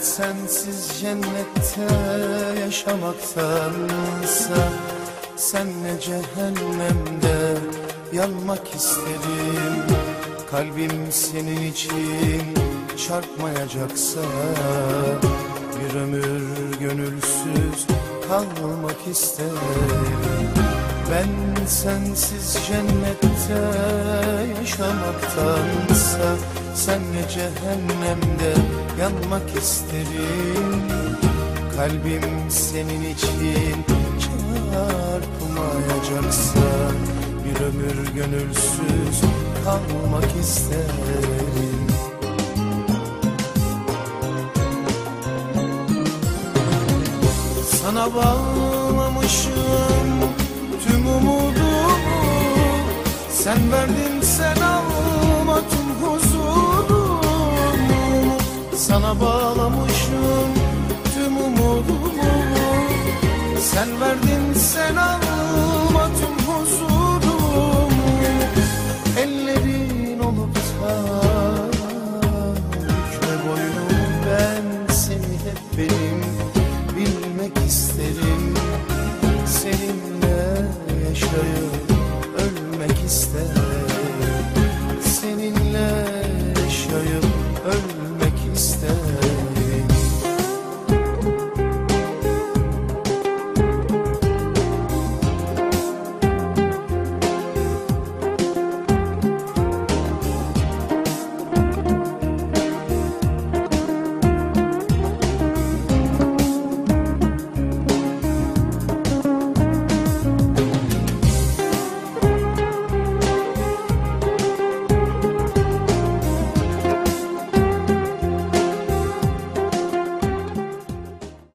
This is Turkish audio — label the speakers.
Speaker 1: sensiz cennette yaşamaktansa Senle cehennemde yanmak isterim Kalbim senin için çarpmayacaksa Bir ömür gönülsüz kalmak isterim Ben sensiz cennette yaşamaktansa Senle cehennemde yanmak isterim. Kalbim senin için çarpmayacaksa Bir ömür gönülsüz kalmak isterim. Sana bağlamışım tüm umudumu Sen verdin sen alma tüm huzurumu. Sana bağlamışım tüm umudumu. Sen verdin sen alma isterim